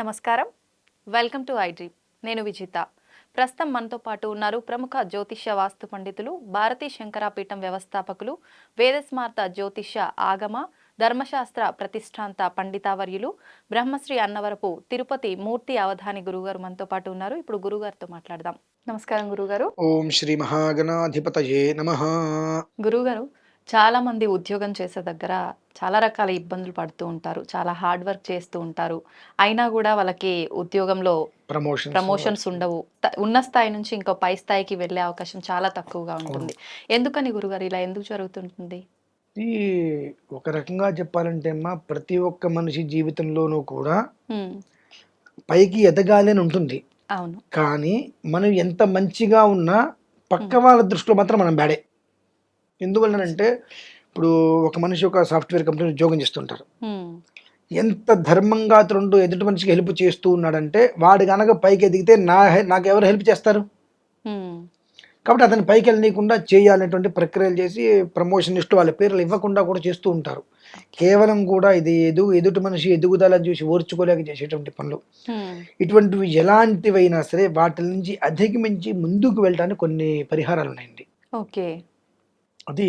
నమస్కారం. Welcome to I dream. నేను విజిత. ప్రస్తుతం మనతో పాటు ఉన్నారు ప్రముఖ జ్యోతిష్య వాస్తు పండితులు భారతీ శంకరాపీఠం వ్యవస్థాపకులు వేదస్మార్త జ్యోతిష్య ఆగమ ధర్మశాస్త్ర ప్రతిష్టాంత పండితావర్యులు బ్రహ్మశ్రీ అన్నవరపు తిరుపతి మూర్తి అవధాని గురుగారు మనతో పాటు ఉన్నారు. ఇప్పుడు గురుగారితో మాట్లాడదాం. నమస్కారం గురుగారు. ఓం శ్రీ మహాగణాధిపతయే నమ. గురుగారు చాలా మంది ఉద్యోగం చేసే దగ్గర చాలా రకాల ఇబ్బందులు పడుతూ ఉంటారు. చాలా హార్డ్ వర్క్ చేస్తూ ఉంటారు. అయినా కూడా వాళ్ళకి ఉద్యోగంలో ప్రమోషన్ ప్రమోషన్స్ ఉండవు. ఉన్న స్థాయి నుంచి ఇంకో పై స్థాయికి వెళ్ళే అవకాశం చాలా తక్కువగా ఉంటుంది. ఎందుకని గురుగారు ఇలా ఎందుకు జరుగుతుంటుంది? ఒక రకంగా చెప్పాలంటే అమ్మా ప్రతి ఒక్క మనిషి జీవితంలోనూ కూడా పైకి ఎదగాలి అని ఉంటుంది. అవును. కానీ మనం ఎంత మంచిగా ఉన్నా పక్క వాళ్ళ దృష్టిలో మాత్రం మనం బ్యాడే. ఎందువల్లనంటే ఇప్పుడు ఒక మనిషి ఒక సాఫ్ట్వేర్ కంపెనీ ఉద్యోగం చేస్తుంటారు ఎంత ధర్మంగా అతను ఎదుటి మనిషికి హెల్ప్ చేస్తూ ఉన్నాడంటే వాడు కనుక పైకి ఎదిగితే నా నాకు ఎవరు హెల్ప్ చేస్తారు? కాబట్టి అతని పైకి వెళ్ళనీయకుండా చేయాలనేటువంటి ప్రక్రియలు చేసి ప్రమోషన్ ఇస్తూ వాళ్ళ పేర్లు ఇవ్వకుండా కూడా చేస్తూ ఉంటారు. కేవలం కూడా ఇది ఎదు ఎదుటి మనిషి ఎదుగుదలని చూసి ఓర్చుకోలేక చేసేటువంటి పనులు. ఇటువంటివి ఎలాంటివైనా సరే వాటి నుంచి అధిగమించి ముందుకు వెళ్ళడానికి కొన్ని పరిహారాలు ఉన్నాయండి ఓకే. అది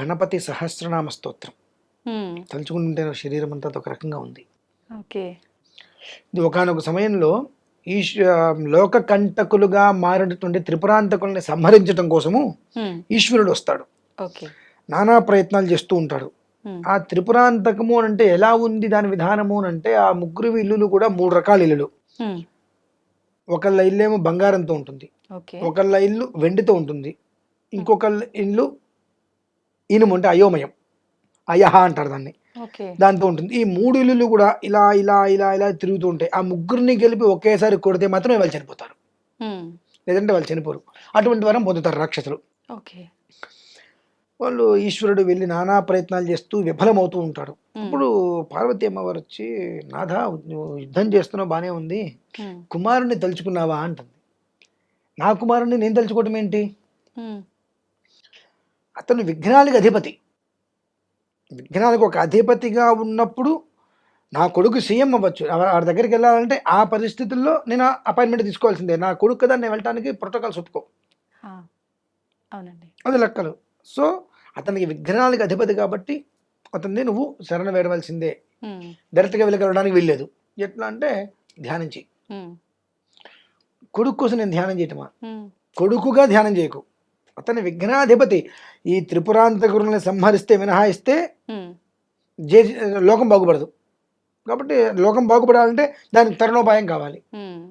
గణపతి సహస్రనామ స్తోత్రం. తలుచుకుంటే శరీరం అంతా ఒక రకంగా ఉంది. ఓకే. ఇది ఒకనొక సమయంలో ఈశ్ లోక కంటకులుగా మారినటువంటి త్రిపురాంతకుల్ని సంహరించడం కోసము ఈశ్వరుడు వస్తాడు. నానా ప్రయత్నాలు చేస్తూ ఉంటాడు. ఆ త్రిపురాంతకము అంటే ఎలా ఉంది దాని విధానము అని అంటే ఆ ముగ్గురు ఇల్లులు కూడా మూడు రకాల ఇల్లులు. ఒకళ్ళ ఇల్లు ఏమో బంగారంతో ఉంటుంది. ఒకళ్ళ ఇల్లు వెండితో ఉంటుంది. ఇంకొకళ్ళ ఇల్లు ఇనుము అంటే అయోమయం. అయహ అంటారు దాన్ని. దాంతో ఉంటుంది. ఈ మూడు ఇల్లులు కూడా ఇలా ఇలా ఇలా ఇలా తిరుగుతూ ఉంటాయి ఆ ముగ్గురిని గెలిపి ఒకేసారి కొడితే మాత్రమే వాళ్ళు చనిపోతారు. లేదంటే వాళ్ళు చనిపోరు. అటువంటి వరం పొందుతారు రాక్షసులు. ఓకే. వాళ్ళు ఈశ్వరుడు వెళ్ళి నానా ప్రయత్నాలు చేస్తూ విఫలమవుతూ ఉంటాడు ఉమ్, అప్పుడు పార్వతీ అమ్మవారు వచ్చి నాథ యుద్ధం చేస్తున్నావు బానే ఉంది. కుమారుణ్ణి తలుచుకున్నావా? అంటుంది. నా కుమారుణ్ణి నేను తలుచుకోవటం ఏంటి? అతను విఘ్నాలకు అధిపతి. విఘ్నాలకు ఒక అధిపతిగా ఉన్నప్పుడు నా కొడుకు సీఎం అవ్వచ్చు. ఆ- వాడి దగ్గరికి వెళ్ళాలంటే ఆ పరిస్థితుల్లో నేను అపాయింట్మెంట్ తీసుకోవాల్సిందే. నా కొడుకు కదా నేను వెళ్ళటానికి ప్రోటోకాల్స్ ఒప్పుకో. అవునండి. అది లెక్కలు. సో అతనికి విఘ్నాలకు అధిపతి కాబట్టి అతన్ని నువ్వు శరణ వేడవలసిందే డైరెక్ట్గా వెళ్ళగలడానికి వీల్లేదు. ఎట్లా అంటే ధ్యానించి. కొడుకు కోసం నేను ధ్యానం చేయటమా? కొడుకుగా ధ్యానం చేయకు. అతని విఘ్నాధిపతి ఈ త్రిపురాంతకురుల్ని సంహరిస్తే మినహాయిస్తే జే లోకం బాగుపడదు. కాబట్టి లోకం బాగుపడాలంటే దానికి తరుణోపాయం కావాలి.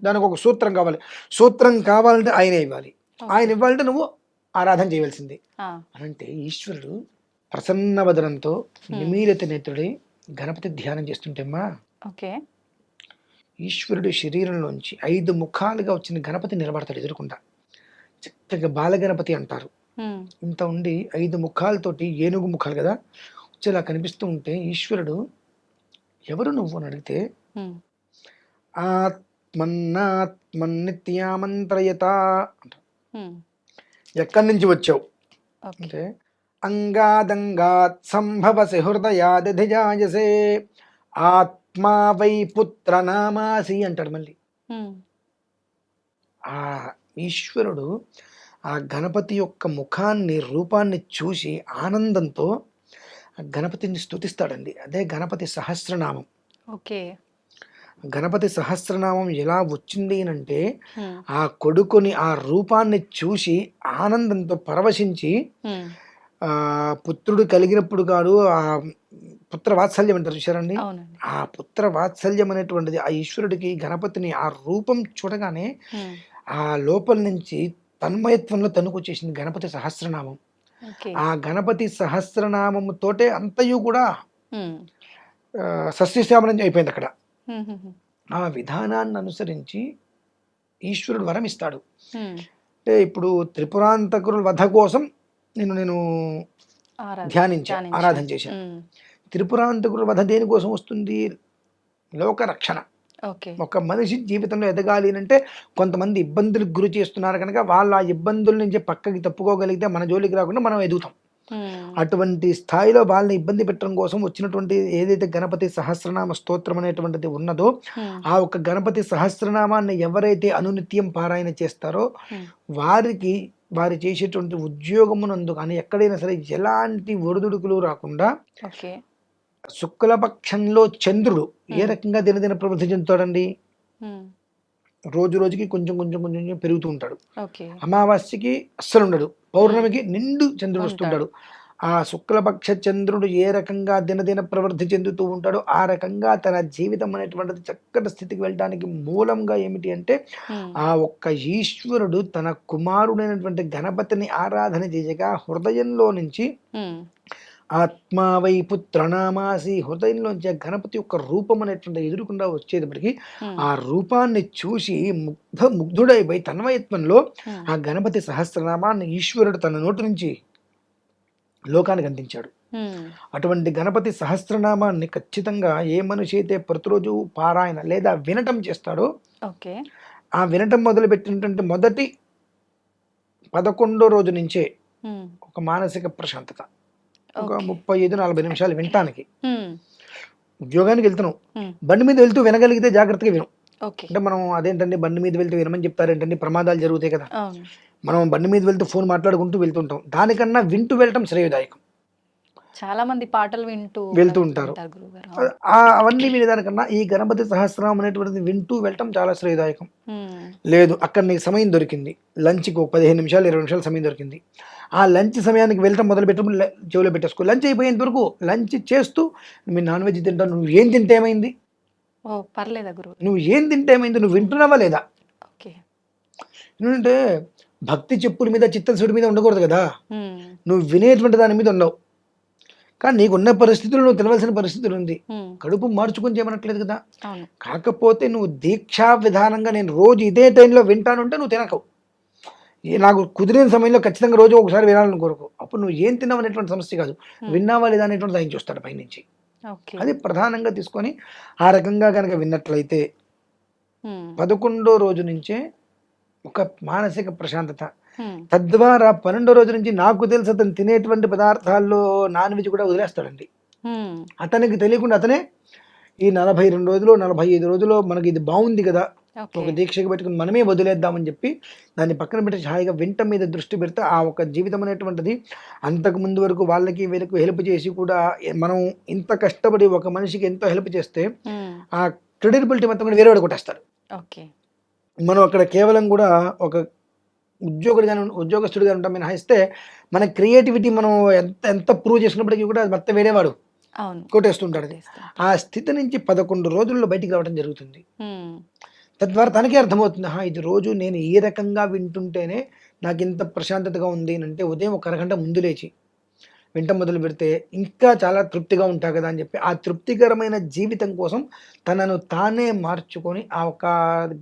దానికి ఒక సూత్రం కావాలి. సూత్రం కావాలంటే ఆయనే ఇవ్వాలి. ఆయన ఇవ్వాలంటే నువ్వు ఆరాధన చేయవలసింది. ఆ, అనంటే ఈశ్వరుడు ప్రసన్న వదనంతో నిమీలిత నేత్రుడై గణపతి ధ్యానం చేస్తుంటేమ్మా ఓకే. ఈశ్వరుడి శరీరంలోంచి ఐదు ముఖాలుగా వచ్చిన గణపతి నిలబడతాడు ఎదురుకుండా. చక్కగా బాలగణపతి అంటారు. ఇంత ఉండి ఐదు ముఖాలతోటి ఏనుగు ముఖాలు కదా? వచ్చేలా కనిపిస్తూ ఉంటే ఈశ్వరుడు ఎవరు నువ్వు అని అడిగితే ఆత్మన్నాత్మన్నిత్యామంత్రయత ఎక్కడి నుంచి వచ్చావు? అంటే అంగాదంగాత్ సంభవసి హృదయాదిధిజాయసే ఆత్మా వై పుత్ర నామాసి అంటాడు మళ్ళీ. ఆ ఈశ్వరుడు ఆ గణపతి యొక్క ముఖాన్ని రూపాన్ని చూసి ఆనందంతో గణపతిని స్తుతిస్తాడండి. అదే గణపతి సహస్రనామం. ఓకే. గణపతి సహస్రనామం ఎలా వచ్చింది అంటే ఆ కొడుకుని ఆ రూపాన్ని చూసి ఆనందంతో పరవశించి ఆ పుత్రుడు కలిగినప్పుడు కాదు ఆ పుత్ర వాత్సల్యం అంటారు చూసారండి ఆ పుత్ర వాత్సల్యం అనేటువంటిది ఆ ఈశ్వరుడికి గణపతిని ఆ రూపం చూడగానే ఆ లోపల నుంచి తన్మయత్వంలో తనుకొచ్చేసింది గణపతి సహస్రనామం. ఆ గణపతి సహస్రనామము తోటే అంతయు కూడా సస్యశ్యామలం అయిపోయింది అక్కడ. ఆ విధానాన్ని అనుసరించి ఈశ్వరుడు వరం ఇస్తాడు. అంటే ఇప్పుడు త్రిపురాంతకుల వధ కోసం నేను నేను ధ్యానించాను. ఆరాధన చేశాను త్రిపురాంతకుల వధ దేనికోసం వస్తుంది? లోక రక్షణ ఓకే ఒక మనిషి జీవితంలో ఎదగాలి అంటే కొంతమంది ఇబ్బందులకు గురి చేస్తున్నారు కనుక వాళ్ళు ఆ ఇబ్బందుల నుంచి పక్కకి తప్పుకోగలిగితే మన జోలికి రాకుండా మనం ఎదుగుతాం. అటువంటి స్థాయిలో వాళ్ళని ఇబ్బంది పెట్టడం కోసం వచ్చినటువంటి ఏదైతే గణపతి సహస్రనామ స్తోత్రం అనేటువంటిది ఉన్నదో ఆ ఒక్క గణపతి సహస్రనామాన్ని ఎవరైతే అనునిత్యం పారాయణ చేస్తారో వారికి వారు చేసేటువంటి ఉద్యోగమునందు కానీ ఎక్కడైనా సరే ఎలాంటి ఒడిదుడుకులు రాకుండా శుక్లపక్షంలో చంద్రుడు ఏ. రకంగా దినదిన ప్రవృద్ధి చెందుతాడండి రోజు రోజుకి కొంచెం కొంచెం కొంచెం కొంచెం పెరుగుతూ ఉంటాడు. అమావాస్యకి అస్సలు ఉండడు పౌర్ణమికి నిండు చంద్రుడు. వస్తుంటాడు. ఆ శుక్లపక్ష చంద్రుడు ఏ రకంగా దినదిన ప్రవృద్ధి చెందుతూ ఉంటాడో ఆ రకంగా తన జీవితం అనేటువంటిది చక్కటి స్థితికి వెళ్ళడానికి మూలంగా ఏమిటి అంటే ఆ ఒక్క ఈశ్వరుడు తన కుమారుడైనటువంటి గణపతిని ఆరాధన చేయగా హృదయంలో నుంచి ఉమ్, ఆత్మావై పుత్రనామాసి హృదయంలోంచి ఆ గణపతి యొక్క రూపం అనేటువంటి ఎదురుకుండా వచ్చేటప్పటికి ఆ రూపాన్ని చూసి ముగ్ధ ముగ్ధుడైపోయి తన్మయత్వంలో ఉమ్, ఆ గణపతి సహస్రనామాన్ని ఈశ్వరుడు తన నోటి నుంచి లోకానికి అందించాడు. అటువంటి గణపతి సహస్రనామాన్ని ఖచ్చితంగా ఏ మనిషి అయితే ప్రతిరోజు పారాయణ లేదా వినటం చేస్తాడో ఆ వినటం మొదలుపెట్టినటువంటి మొదటి పదకొండో రోజు నుంచే ఒక మానసిక ప్రశాంతత. ఒక. ముప్పై ఐదు నలభై నిమిషాలు వినటానికి. ఉద్యోగానికి వెళ్తున్నాం. బండి మీద వెళ్తూ వినగలిగితే జాగ్రత్తగా విను. అంటే మనం అదేంటండి బండి మీద వెళ్తూ వినమని చెప్తారేంటండి ప్రమాదాలు జరుగుతాయి కదా. మనం బండి మీద వెళ్తూ ఫోన్ మాట్లాడుకుంటూ వెళ్తుంటాం. దానికన్నా వింటూ వెళ్ళటం శ్రేయదాయకం. చాలా మంది పాటలు వింటూ వెళ్తూ ఉంటారు. అవన్నీ వినేదానికన్నా ఈ గణపతి సహస్రనామం అనేటువంటిది వింటూ వెళ్ళటం చాలా శ్రేయదాయకం. లేదు అక్కడ నీకు సమయం దొరికింది. లంచ్కి ఒక పదిహేను నిమిషాలు ఇరవై నిమిషాలు సమయం దొరికింది. ఆ లంచ్ సమయానికి వెళ్ళటం మొదలు పెట్టడం చెవిలో పెట్టేసుకో. లంచ్ అయిపోయేంత వరకు లంచ్ చేస్తూ మీ నాన్ వెజ్ తింటావు నువ్వు ఏం తింటే ఏమైంది? పర్లేదా గురువు? నువ్వు ఏం తింటే ఏమైంది? నువ్వు వింటున్నావా లేదా? ఓకే. ఎందుకంటే భక్తి చెప్పుల మీద చిత్తశుడి మీద ఉండకూడదు కదా. నువ్వు వినేటువంటి దాని మీద ఉండవు. కానీ నీకున్న పరిస్థితులు నువ్వు తినవలసిన పరిస్థితులు ఉంది. కడుపు మార్చుకొని చేయమనట్లేదు కదా. కాకపోతే నువ్వు దీక్షా విధానంగా నేను రోజు ఇదే టైంలో వింటానుంటే నువ్వు తినకవు. ఏ నాకు కుదిరిన సమయంలో ఖచ్చితంగా రోజు ఒకసారి వినాలని కోరుకో. అప్పుడు నువ్వు ఏం తిన్నావు అనేటువంటి సమస్య కాదు. విన్నావా లేదా అనేటువంటి ఆయన చూస్తాడు పైనుంచి. అది ప్రధానంగా తీసుకొని ఆ రకంగా కనుక విన్నట్లయితే పదకొండో రోజు నుంచే ఒక మానసిక ప్రశాంతత తద్వారా పన్నెండో రోజు నుంచి నాకు తెలిసి అతను తినేటువంటి పదార్థాల్లో నాన్ వెజ్ కూడా వదిలేస్తాడండి. అతనికి తెలియకుండా అతనే ఈ నలభై రెండు రోజులు నలభై ఐదు రోజులు మనకి ఇది బాగుంది కదా. ఒక దీక్షకు పెట్టుకుని మనమే వదిలేద్దామని చెప్పి దాన్ని పక్కన పెట్టి హాయిగా వింట మీద దృష్టి పెడితే ఆ ఒక జీవితం అనేటువంటిది అంతకు ముందు వరకు వాళ్ళకి వీళ్ళకి హెల్ప్ చేసి కూడా మనం ఇంత కష్టపడి ఒక మనిషికి ఎంతో హెల్ప్ చేస్తే ఆ క్రెడిబిలిటీ మొత్తం కూడా వేరే వాడు కొట్టేస్తారు ఓకే. మనం అక్కడ కేవలం కూడా ఒక ఉద్యోగుడిగా ఉద్యోగస్తుడిగా ఉంటాం మినహాయిస్తే మన క్రియేటివిటీ మనం ఎంత ఎంత ప్రూవ్ చేసినప్పటికీ కూడా అది మొత్తం వేరేవాడు. కొట్టేస్తుంటాడు. ఆ స్థితి నుంచి పదకొండు రోజుల్లో బయటికి రావడం జరుగుతుంది. తద్వారా తనకే అర్థమవుతుంది "ఆహా, ఇది రోజు నేను ఈ రకంగా వింటుంటేనే నాకు ఇంత ప్రశాంతతగా ఉంది అంటే ఉదయం ఒక అరగంట ముందు లేచి వింట మొదలు పెడితే ఇంకా చాలా తృప్తిగా ఉంటా కదా అని చెప్పి ఆ తృప్తికరమైన జీవితం కోసం తనను తానే మార్చుకొని ఆ ఒక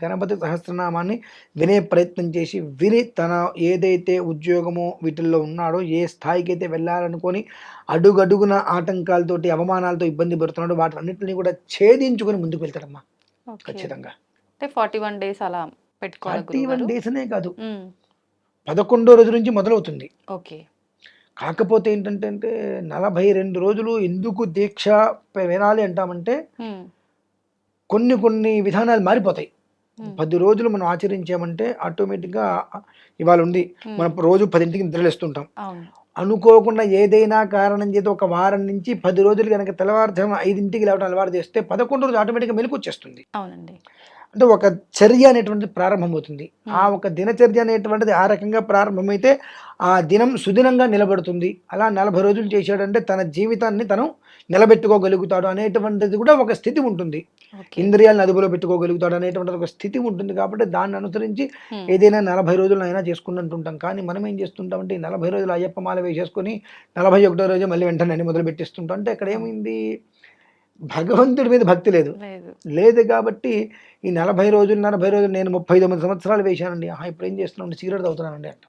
గణపతి సహస్రనామాన్ని వినే ప్రయత్నం చేసి విని తన ఏదైతే ఉద్యోగమో వీటిల్లో ఉన్నాడో ఏ స్థాయికి అయితే వెళ్ళాలనుకొని అడుగడుగున ఆటంకాలతోటి అవమానాలతో ఇబ్బంది పడుతున్నాడో వాటన్నిటిని కూడా ఛేదించుకొని ముందుకు వెళ్తాడమ్మా. ఖచ్చితంగా. అంటే ఫార్టీ వన్ డేస్ అలా పెట్టుకోవాలి థర్టీ వన్? డేస్ అనే కాదు. పదకొండో రోజు నుంచి మొదలవుతుంది. ఓకే. కాకపోతే ఏంటంటే అంటే నలభై రెండు రోజులు ఎందుకు దీక్ష వినాలి అంటామంటే కొన్ని కొన్ని విధానాలు మారిపోతాయి. పది రోజులు మనం ఆచరించామంటే ఆటోమేటిక్గా ఇవాళ ఉంది. మనం రోజు పదింటికి నిద్రలేస్తుంటాం. అనుకోకుండా ఏదైనా కారణం చేత ఒక వారం నుంచి పది రోజులు కనుక తెల్లవారుజామున ఐదింటికి లేవడం అలవాటు చేస్తే పదకొండు రోజు ఆటోమేటిక్గా మెలకు వచ్చేస్తుంది. అవునండి. అంటే ఒక చర్య అనేటువంటిది ప్రారంభమవుతుంది. ఆ ఒక దినచర్య అనేటువంటిది ఆ రకంగా ప్రారంభమైతే ఆ దినం సుదినంగా నిలబడుతుంది. అలా నలభై రోజులు చేశాడంటే తన జీవితాన్ని తను నిలబెట్టుకోగలుగుతాడు అనేటువంటిది కూడా ఒక స్థితి ఉంటుంది. ఇంద్రియాలను అదుపులో పెట్టుకోగలుగుతాడు అనేటువంటిది ఒక స్థితి ఉంటుంది కాబట్టి దాన్ని అనుసరించి ఏదైనా నలభై రోజులు అయినా చేసుకుంటుంటాం కానీ మనం ఏం చేస్తుంటామంటే ఈ నలభై రోజులు అయ్యప్ప మాల వేసేసుకొని నలభై ఒకటో రోజు మళ్ళీ వెంటనే మొదలు పెట్టేస్తుంటాం. అంటే ఇక్కడ ఏమైంది? భగవంతుడి మీద భక్తి లేదు. లేదు. కాబట్టి ఈ నలభై రోజులు నలభై రోజులు నేను ముప్పై తొమ్మిది సంవత్సరాలు వేశానండి. ఆహా ఇప్పుడు ఏం చేస్తున్నాను సిగరెట్ తాగుతున్నానండి అంట.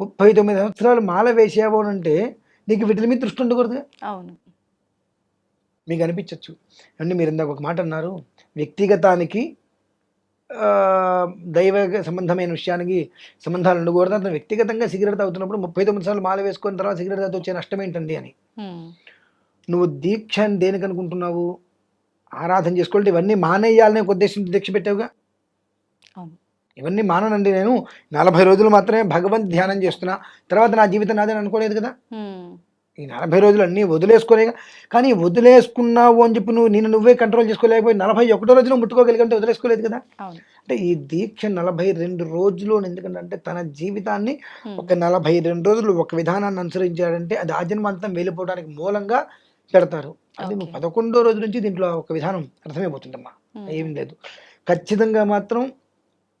ముప్పై తొమ్మిది సంవత్సరాలు మాల వేసావు అని అంటే నీకు వీటి మీద దృష్టి ఉండకూడదు. అవును. మీకు అనిపించవచ్చు అండి మీరు ఇందాక ఒక మాట అన్నారు. వ్యక్తిగతానికి దైవ సంబంధమైన విషయానికి సంబంధాలు ఉండకూడదు. అతను వ్యక్తిగతంగా సిగరెట్ తాగుతున్నప్పుడు ముప్పై తొమ్మిది సార్లు మాల వేసుకున్న తర్వాత సిగరెట్ తాగితే వచ్చే నష్టం ఏంటండి అని. నువ్వు దీక్ష అని దేనికి అనుకుంటున్నావు? ఆరాధన చేసుకోవాలంటే ఇవన్నీ మానేయాలనే ఒక ఉద్దేశంతో దీక్ష పెట్టావుగా. ఇవన్నీ మాననండి నేను. నలభై రోజులు మాత్రమే భగవంత్ ధ్యానం చేస్తున్నా. తర్వాత నా జీవితం నాదని అనుకోలేదు కదా? ఈ నలభై రోజులు అన్నీ వదిలేసుకోలేగా. కానీ వదిలేసుకున్నావు అని చెప్పి నువ్వు నేను నువ్వే కంట్రోల్ చేసుకోలేకపోయి నలభై ఒకటో రోజున ముట్టుకోగలిగంటే వదిలేసుకోలేదు కదా? అంటే ఈ దీక్ష నలభై రెండు రోజులు ఎందుకంటే అంటే తన జీవితాన్ని ఒక నలభై రెండు రోజులు ఒక విధానాన్ని అనుసరించాడంటే అది ఆజన్మాంతం వెళ్ళిపోవడానికి మూలంగా పెడతారు. అది నువ్వు. పదకొండో రోజు నుంచి దీంట్లో ఒక విధానం అర్థమైపోతుందమ్మా. ఏం లేదు. ఖచ్చితంగా మాత్రం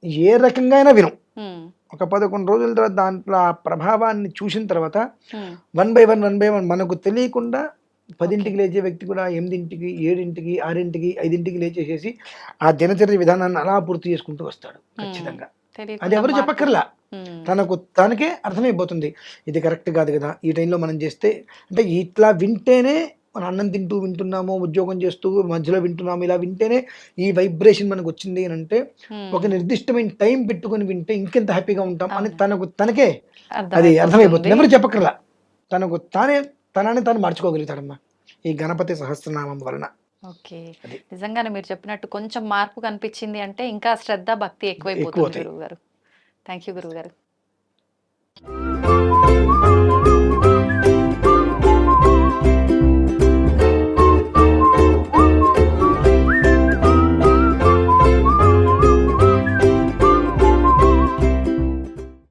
ఏ రకంగా అయినా విను. ఒక పదకొండు రోజుల తర్వాత దాంట్లో ఆ ప్రభావాన్ని చూసిన తర్వాత one by one one by one మనకు తెలియకుండా పదింటికి లేచే వ్యక్తి కూడా ఎనిమిదింటికి ఏడింటికి ఆరింటికి ఐదింటికి లేచేసేసి ఆ దినచర్య విధానాన్ని అలా పూర్తి చేసుకుంటూ వస్తాడు ఖచ్చితంగా. అది ఎవరు చెప్పక్కర్లా. తనకు తనకే అర్థమైపోతుంది. ఇది కరెక్ట్ కాదు కదా. ఈ టైంలో మనం చేస్తే అంటే ఇట్లా వింటేనే మనం అన్నం తింటూ వింటున్నాము ఉద్యోగం చేస్తూ మధ్యలో వింటున్నాము ఇలా వింటేనే ఈ వైబ్రేషన్ మనకు వచ్చింది అని అంటే ఉమ్, ఒక నిర్దిష్టమైన టైం పెట్టుకొని వింటే ఇంకెంత హ్యాపీగా ఉంటాం అని. తనకు తనకే. అది అర్థమైపోతుంది. ఎవరు చెప్పక్కర్లా. తనకు తానే తనని తాను మార్చుకోగలుగుతాడమ్మా. ఈ గణపతి సహస్రనామం వలన. ఓకే. నిజంగానే మీరు చెప్పినట్టు కొంచెం మార్పు కనిపించింది అంటే ఇంకా శ్రద్ధ భక్తి ఎక్కువైపోతుంది గారు థ్యాంక్ యూ గురువు గారు